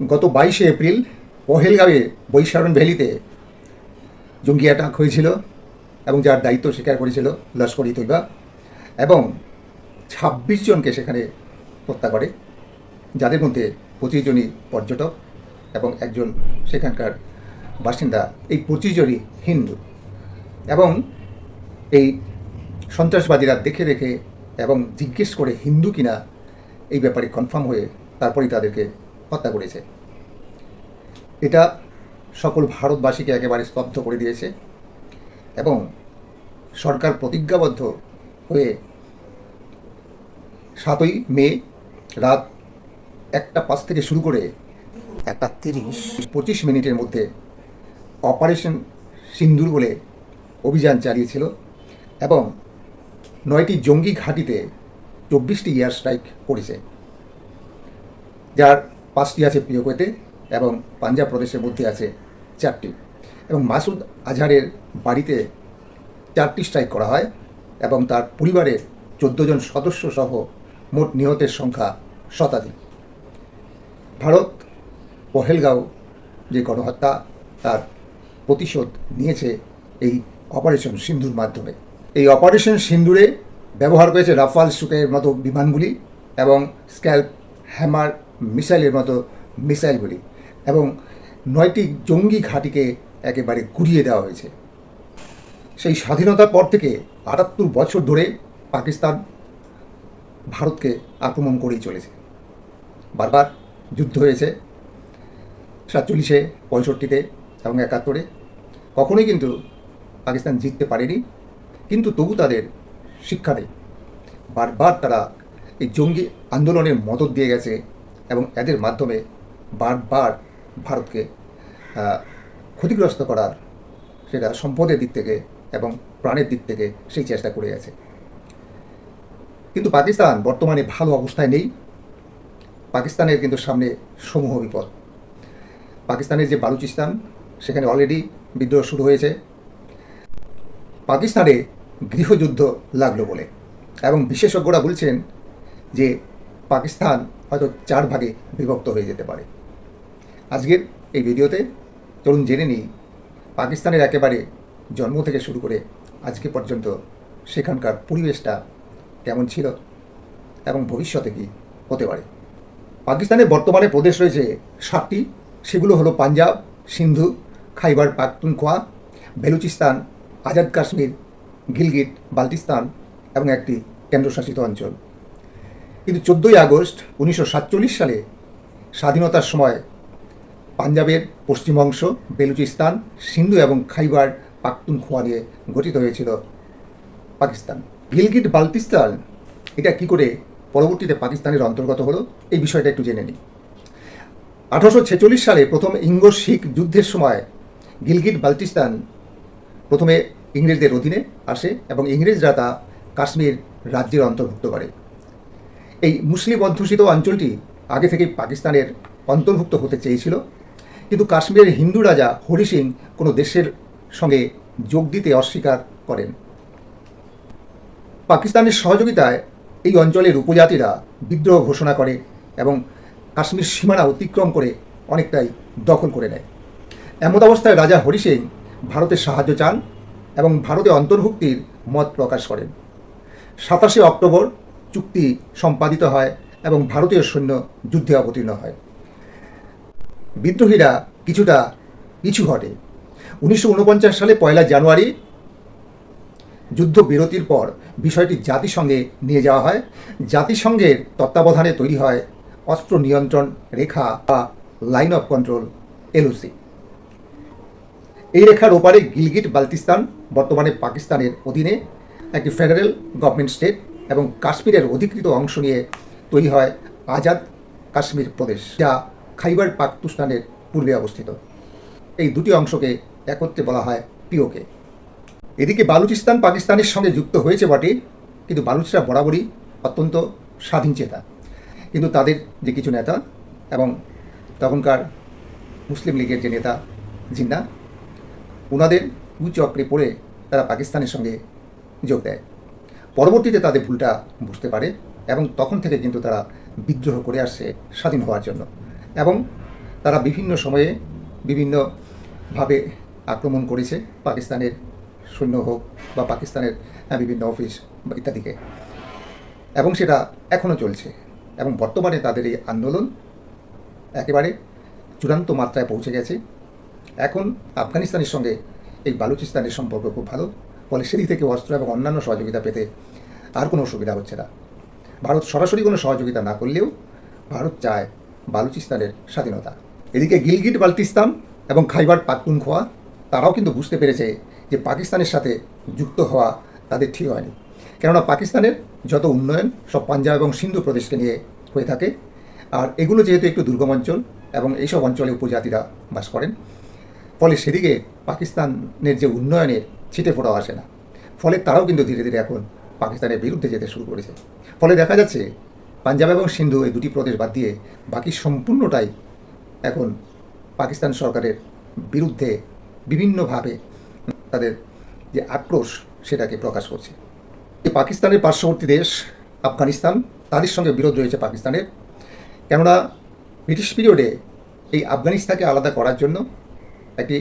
গত বাইশে এপ্রিল পহেলগাঁওয়ে বৈশারণ ভ্যালিতে জঙ্গি অ্যাটাক হয়েছিল এবং যার দায়িত্ব স্বীকার করেছিল লস্কর তৈবা এবং ছাব্বিশ জনকে সেখানে হত্যা করে, যাদের মধ্যে পঁচিশ জনই পর্যটক এবং একজন সেখানকার বাসিন্দা। এই পঁচিশ জনই হিন্দু এবং এই সন্ত্রাসবাদীরা দেখে দেখে এবং জিজ্ঞেস করে হিন্দু কিনা এই ব্যাপারে কনফার্ম হয়ে তারপরেই তাদেরকে হত্যা করেছে। এটা সকল ভারতবাসীকে একেবারে স্তব্ধ করে দিয়েছে এবং সরকার প্রতিজ্ঞাবদ্ধ হয়ে সাতই মে রাত একটা পাঁচ থেকে শুরু করে একটা তিরিশ, পঁচিশ মিনিটের মধ্যে অপারেশন সিন্দুর বলে অভিযান চালিয়েছিল এবং নয়টি জঙ্গি ঘাঁটিতে চব্বিশটি এয়ার স্ট্রাইক করেছে, যার পাঁচটি আছে পিওকেতে এবং পাঞ্জাব প্রদেশের মধ্যে আছে চারটি। এবং মাসুদ আজহারের বাড়িতে চারটি স্ট্রাইক করা হয় এবং তার পরিবারের জন সদস্য সহ মোট নিহতের সংখ্যা শতাধিক। ভারত পহেলগাঁও যে গণহত্যা, তার প্রতিশোধ নিয়েছে এই অপারেশন সিন্ধুর মাধ্যমে। এই অপারেশন সিন্ধুরে ব্যবহার করেছে রাফাল সুকের মতো বিমানগুলি এবং স্ক্যাল্প হ্যামার মিসাইলের মতো মিসাইলগুলি এবং নয়টি জঙ্গি ঘাঁটিকে একেবারে গুড়িয়ে দেওয়া হয়েছে। সেই স্বাধীনতার পর থেকে আটাত্তর বছর ধরে পাকিস্তান ভারতকে আক্রমণ করেই চলেছে। বারবার যুদ্ধ হয়েছে, সাতচল্লিশে, পঁয়ষট্টিতে এবং একাত্তরে। কখনোই কিন্তু পাকিস্তান জিততে পারেনি, কিন্তু তবু তাদের শিক্ষা বারবার তারা এই জঙ্গি আন্দোলনের মদত দিয়ে গেছে এবং এদের মাধ্যমে বারবার ভারতকে ক্ষতিগ্রস্ত করার সেটা সম্পদের দিক থেকে এবং প্রাণের দিক থেকে সেই চেষ্টা করে আছে। কিন্তু পাকিস্তান বর্তমানে ভালো অবস্থায় নেই। পাকিস্তানের কিন্তু সামনে সমূহ বিপদ। পাকিস্তানের যে বালুচিস্তান, সেখানে অলরেডি বিদ্রোহ শুরু হয়েছে। পাকিস্তানে গৃহযুদ্ধ লাগল বলে এবং বিশেষজ্ঞরা বলছেন যে পাকিস্তান হয়তো চার ভাগে বিভক্ত হয়ে যেতে পারে। আজকের এই ভিডিওতে চলুন জেনে নিই, পাকিস্তানের একেবারে জন্ম থেকে শুরু করে আজকে পর্যন্ত সেখানকার পরিবেশটা কেমন ছিল এবং ভবিষ্যতে কি হতে পারে। পাকিস্তানের বর্তমানে প্রদেশ রয়েছে সাতটি, সেগুলো হলো পাঞ্জাব, সিন্ধু, খাইবার পাখতুনখোয়া, বেলুচিস্তান, আজাদ কাশ্মীর, গিলগিট, বাল্টিস্তান এবং একটি কেন্দ্রশাসিত অঞ্চল। কিন্তু চোদ্দোই আগস্ট উনিশশো সাতচল্লিশ সালে স্বাধীনতার সময় পাঞ্জাবের পশ্চিম অংশ, বেলুচিস্তান, সিন্ধু এবং খাইবার পাখতুনখোয়া নিয়ে গঠিত হয়েছিল পাকিস্তান। গিলগিট বাল্টিস্তান, এটা কি করে পরবর্তীতে পাকিস্তানের অন্তর্গত হলো, এই বিষয়টা একটু জেনে নিই। আঠারোশো ছেচল্লিশ সালে প্রথম ইঙ্গ শিখ যুদ্ধের সময় গিলগিট বাল্টিস্তান প্রথমে ইংরেজদের অধীনে আসে এবং ইংরেজরা তা কাশ্মীর রাজ্যের অন্তর্ভুক্ত করে। এই মুসলিম অধ্যুষিত অঞ্চলটি আগে থেকেই পাকিস্তানের অন্তর্ভুক্ত হতে চেয়েছিল। কিন্তু কাশ্মীরের হিন্দু রাজা হরি সিং কোনো দেশের সঙ্গে যোগ দিতে অস্বীকার করেন। পাকিস্তানের সহযোগিতায় এই অঞ্চলের উপজাতিরা বিদ্রোহ ঘোষণা করে এবং কাশ্মীর সীমানা অতিক্রম করে অনেকটাই দখল করে নেয়। এমত অবস্থায় রাজা হরি সিং ভারতের সাহায্য চান এবং ভারতে অন্তর্ভুক্তির মত প্রকাশ করেন। সাতাশে অক্টোবর চুক্তি সম্পাদিত হয় এবং ভারতীয় সৈন্য যুদ্ধে অবতীর্ণ হয়। বিদ্রোহীরা কিছুটা পিছু ঘটে উনিশশো ঊনপঞ্চাশ সালে পয়লা জানুয়ারি যুদ্ধ বিরতির পর বিষয়টি জাতিসংঘে নিয়ে যাওয়া হয়। জাতিসংঘের তত্ত্বাবধানে তৈরি হয় অস্ত্র নিয়ন্ত্রণ রেখা বা লাইন অফ কন্ট্রোল এলওসি এই রেখার ওপারে গিলগিট, বাল্টিস্তান, বর্তমানে পাকিস্তানের অধীনে একটি ফেডারেল গভর্নমেন্ট স্টেট এবং কাশ্মীরের অধিকৃত অংশ নিয়ে তৈরি হয় আজাদ কাশ্মীর প্রদেশ, যা খাইবার পাকতুস্তানের পূর্বে অবস্থিত। এই দুটি অংশকে একত্রে বলা হয় পিওকে। এদিকে বালুচিস্তান পাকিস্তানের সঙ্গে যুক্ত হয়েছে বটে, কিন্তু বালুচরা বরাবরই অত্যন্ত স্বাধীন চেতা। কিন্তু তাদের যে কিছু নেতা এবং তখনকার মুসলিম লীগের যে নেতা জিন্না ওনাদের কুচক্রে পড়ে তারা পাকিস্তানের সঙ্গে যোগ দেয়। পরবর্তীতে তাদের ভুলটা বুঝতে পারে এবং তখন থেকে কিন্তু তারা বিদ্রোহ করে আসছে স্বাধীন হওয়ার জন্য। এবং তারা বিভিন্ন সময়ে বিভিন্নভাবে আক্রমণ করেছে পাকিস্তানের সৈন্য হোক বা পাকিস্তানের আহ, বিভিন্ন অফিস বা ইত্যাদিকে। এবং সেটা এখনও চলছে। এবং বর্তমানে তাদের এই আন্দোলন একেবারে চূড়ান্ত মাত্রায় পৌঁছে গেছে। এখন আফগানিস্তানের সঙ্গে এই বালুচিস্তানের সম্পর্ক খুব ভালো। ফলে সেদিক থেকে অস্ত্র এবং অন্যান্য সহযোগিতা পেতে আর কোনো অসুবিধা হচ্ছে না। ভারত সরাসরি কোনো সহযোগিতা না করলেও ভারত চায় বালুচিস্তানের স্বাধীনতা। এদিকে গিলগিট, বাল্টিস্তান এবং খাইবার পাখতুনখোয়া তারাও কিন্তু বুঝতে পেরেছে যে পাকিস্তানের সাথে যুক্ত হওয়া তাদের ঠিক হয়নি। কেননা পাকিস্তানের যত উন্নয়ন, সব পাঞ্জাব এবং সিন্ধু প্রদেশকে নিয়ে হয়ে থাকে। আর এগুলো যেহেতু একটু দুর্গম অঞ্চল এবং এইসব অঞ্চলে উপজাতিরা বাস করেন, ফলে সেদিকে পাকিস্তানের যে উন্নয়নের ছিটে ফোটাও আসে না। ফলে তারাও কিন্তু ধীরে ধীরে এখন পাকিস্তানের বিরুদ্ধে যেতে শুরু করেছে। ফলে দেখা যাচ্ছে, পাঞ্জাব এবং সিন্ধু এই দুটি প্রদেশ বাদ দিয়ে বাকি সম্পূর্ণটাই এখন পাকিস্তান সরকারের বিরুদ্ধে বিভিন্নভাবে তাদের যে আক্রোশ সেটাকে প্রকাশ করছে। এই পাকিস্তানের পার্শ্ববর্তী দেশ আফগানিস্তান, তাদের সঙ্গে বিরোধ রয়েছে পাকিস্তানের। কেননা, ব্রিটিশ পিরিয়ডে এই আফগানিস্তানকে আলাদা করার জন্য একটি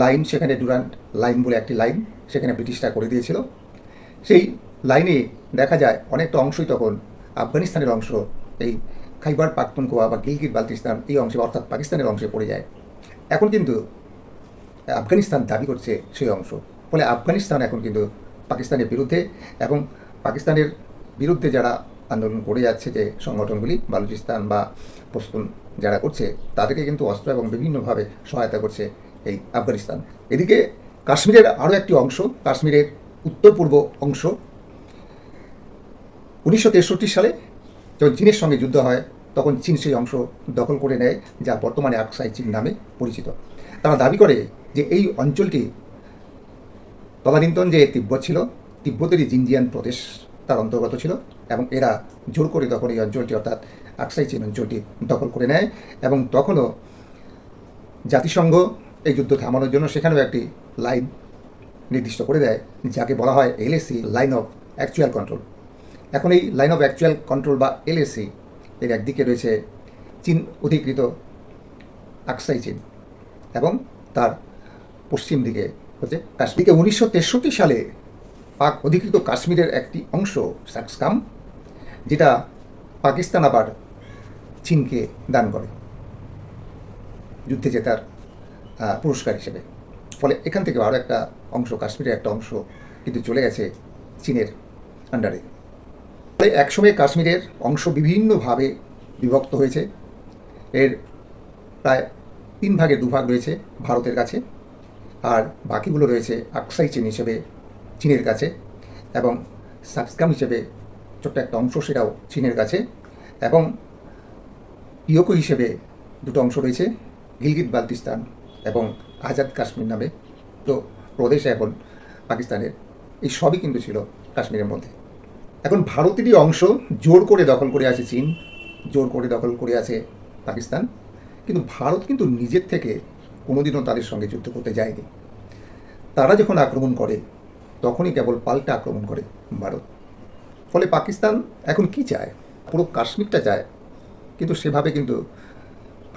লাইন সেখানে ডুরান্ট লাইন বলে একটি লাইন সেখানে ব্রিটিশরা করে দিয়েছিল। সেই লাইনে দেখা যায় অনেকটা অংশই তখন আফগানিস্তানের অংশ। এই খাইবার পাখতুনখোয়া বা গিলগিট বালতিস্তান এই অংশে অর্থাৎ পাকিস্তানের অংশে পড়ে যায়। এখন কিন্তু আফগানিস্তান দাবি করছে সেই অংশ। ফলে আফগানিস্তান এখন কিন্তু পাকিস্তানের বিরুদ্ধে এবং পাকিস্তানের বিরুদ্ধে যারা আন্দোলন করে যাচ্ছে যে সংগঠনগুলি, বালুচিস্তান বা পশতুন যারা করছে, তাদেরকে কিন্তু অস্ত্র এবং বিভিন্নভাবে সহায়তা করছে এই আফগানিস্তান। এদিকে কাশ্মীরের আরও একটি অংশ, কাশ্মীরের উত্তর পূর্ব অংশ। উনিশশো তেষট্টি সালে যখন চীনের সঙ্গে যুদ্ধ হয়, তখন চীন সেই অংশ দখল করে নেয়, যা বর্তমানে আকসাই চীন নামে পরিচিত। তারা দাবি করে যে এই অঞ্চলটি তদানীন্তন যে তিব্বত ছিল, তিব্বতেরই জিনজিয়ান প্রদেশ তার অন্তর্গত ছিল এবং এরা জোর করে তখন এই অঞ্চলটি অর্থাৎ আকসাই চীন অঞ্চলটি দখল করে নেয় এবং তখনও জাতিসংঘ এই যুদ্ধ থামানোর জন্য সেখানেও একটি লাইন নির্দিষ্ট করে দেয়, যাকে বলা হয় LAC line of actual control. এখন এই লাইন অফ অ্যাকচুয়াল কন্ট্রোল বা এলএসি এর একদিকে রয়েছে চীন অধিকৃত আকসাই চীন এবং তার পশ্চিম দিকে হচ্ছে কাশ্মীরকে উনিশশো তেষট্টি সালে পাক অধিকৃত কাশ্মীরের একটি অংশ, সাকসকাম, যেটা পাকিস্তান আবার চীনকে দান করে। যুদ্ধে জেতার পুরস্কার হিসেবে। ফলে এখান থেকে আরও একটা অংশ, কাশ্মীরের একটা অংশ কিন্তু চলে গেছে চীনের আন্ডারে ফলে একসময় কাশ্মীরের অংশ বিভিন্নভাবে বিভক্ত হয়েছে। এর প্রায় তিন ভাগে দুভাগ রয়েছে ভারতের কাছে আর বাকিগুলো রয়েছে আকসাই চীন হিসেবে চীনের কাছে এবং সাকসকাম হিসেবে ছোট্ট একটা অংশ সেটাও চীনের কাছে এবং ইয়োকো হিসেবে দুটো অংশ রয়েছে গিলগিত বালতিস্তান এবং আজাদ কাশ্মীর নামে তো প্রদেশ এখন পাকিস্তানের, এই সবই কিন্তু ছিল কাশ্মীরের মধ্যে। এখন ভারতেরই অংশ জোর করে দখল করে আছে চীন, জোর করে দখল করে আছে পাকিস্তান। কিন্তু ভারত কিন্তু নিজের থেকে কোনোদিনও তাদের সঙ্গে যুদ্ধ করতে যায়নি। তারা যখন আক্রমণ করে, তখনই কেবল পাল্টা আক্রমণ করে ভারত। ফলে পাকিস্তান এখন কি চায়? পুরো কাশ্মীরটা চায়। কিন্তু সেভাবে কিন্তু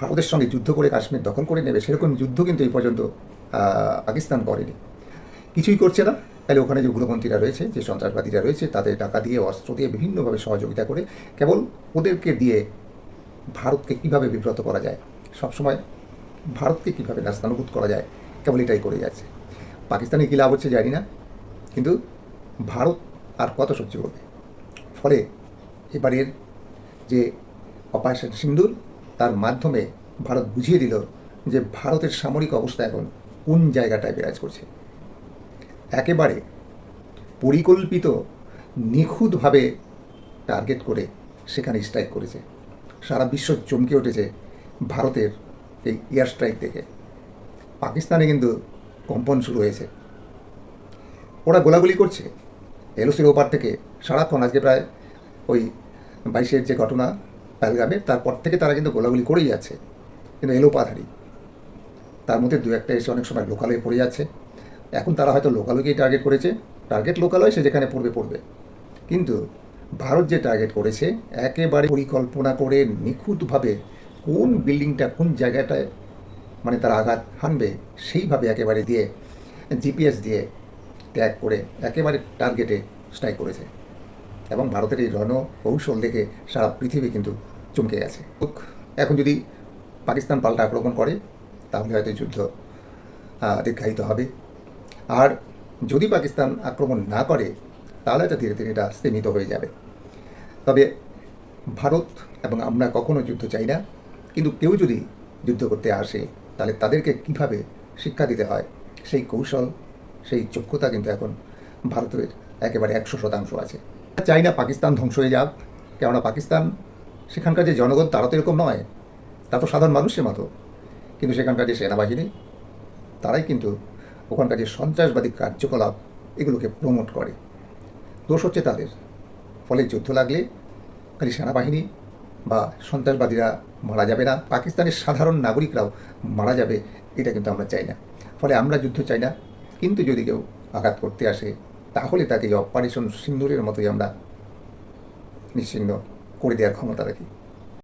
ভারতের সঙ্গে যুদ্ধ করে কাশ্মীর দখল করে নেবে, সেরকম যুদ্ধ কিন্তু এই পর্যন্ত পাকিস্তান করেনি। কিছুই করছে না। তাহলে ওখানে যে উগ্রপন্থীরা রয়েছে, যে সন্ত্রাসবাদীরা রয়েছে, তাদের টাকা দিয়ে, অস্ত্র দিয়ে বিভিন্নভাবে সহযোগিতা করে কেবল ওদেরকে দিয়ে ভারতকে কীভাবে বিব্রত করা যায়? সবসময় ভারতকে কীভাবে নাস্তানুভূত করা যায়? কেবল এটাই করে যাচ্ছে। পাকিস্তানে কী লাভ হচ্ছে জানি না। কিন্তু ভারত আর কত সহ্য করবে? ফলে এবারের যে অপারেশন সিন্দুর তার মাধ্যমে ভারত বুঝিয়ে দিল যে ভারতের সামরিক অবস্থা এখন কোন জায়গাটায় বিরাজ করছে। একেবারে পরিকল্পিত, নিখুঁতভাবে টার্গেট করে সেখানে স্ট্রাইক করেছে। সারা বিশ্ব চমকে উঠেছে ভারতের এই এয়ার স্ট্রাইক দেখে। পাকিস্তানে কিন্তু কম্পন শুরু হয়েছে। ওরা গোলাগুলি করছে। এলওসির ওপার থেকে সারাক্ষণ আজকে প্রায় ওই বাইশের যে ঘটনা পালগ্রামে তারপর থেকে তারা কিন্তু গোলাগুলি করেই যাচ্ছে, কিন্তু এলোপাথারি তার মধ্যে দু একটা এসে অনেক সময় লোকালে পড়ে যাচ্ছে। এখন তারা হয়তো লোকালকেই টার্গেট করেছে। টার্গেট লোকালয় সে যেখানে পড়বে পড়বে। কিন্তু ভারত যে টার্গেট করেছে, একেবারে পরিকল্পনা করে নিখুঁতভাবে কোন বিল্ডিংটা কোন জায়গাটায় মানে তারা আঘাত হানবে, সেইভাবে একেবারে দিয়ে জিপিএস দিয়ে ট্যাগ করে একেবারে টার্গেটে স্ট্রাইক করেছে। এবং ভারতের এই রণ কৌশল দেখে সারা পৃথিবী কিন্তু চমকে গেছে। এখন যদি পাকিস্তান পাল্টা আক্রমণ করে, তাহলে হয়তো যুদ্ধ দীর্ঘায়িত হবে। আর যদি পাকিস্তান আক্রমণ না করে, তাহলে এটা ধীরে ধীরে এটা স্তীমিত হয়ে যাবে। তবে ভারত এবং আমরা কখনো যুদ্ধ চাই না। কিন্তু কেউ যদি যুদ্ধ করতে আসে, তাহলে তাদেরকে কীভাবে শিক্ষা দিতে হয়? সেই কৌশল, সেই যোগ্যতা কিন্তু এখন ভারতের একেবারে একশো শতাংশ আছে। চাই না পাকিস্তান ধ্বংস হয়ে যাক, কেননা পাকিস্তান সেখানকার যে জনগণ তারা তো এরকম নয়। তা তো সাধারণ মানুষের মতো। কিন্তু সেখানকার যে সেনাবাহিনী, তারাই কিন্তু ওখানকার যে সন্ত্রাসবাদী কার্যকলাপ, এগুলোকে প্রমোট করে। দোষ হচ্ছে তাদের। ফলে যুদ্ধ লাগলে খালি সেনাবাহিনী বা সন্ত্রাসবাদীরা মারা যাবে না। পাকিস্তানের সাধারণ নাগরিকরাও মারা যাবে, এটা কিন্তু আমরা চাই না। ফলে আমরা যুদ্ধ চাই না। কিন্তু যদি কেউ আঘাত করতে আসে, তাহলে তাকে অপারেশন সিন্দুরের মতোই আমরা নিশ্চিহ্ন করে দেওয়ার ক্ষমতা রাখি।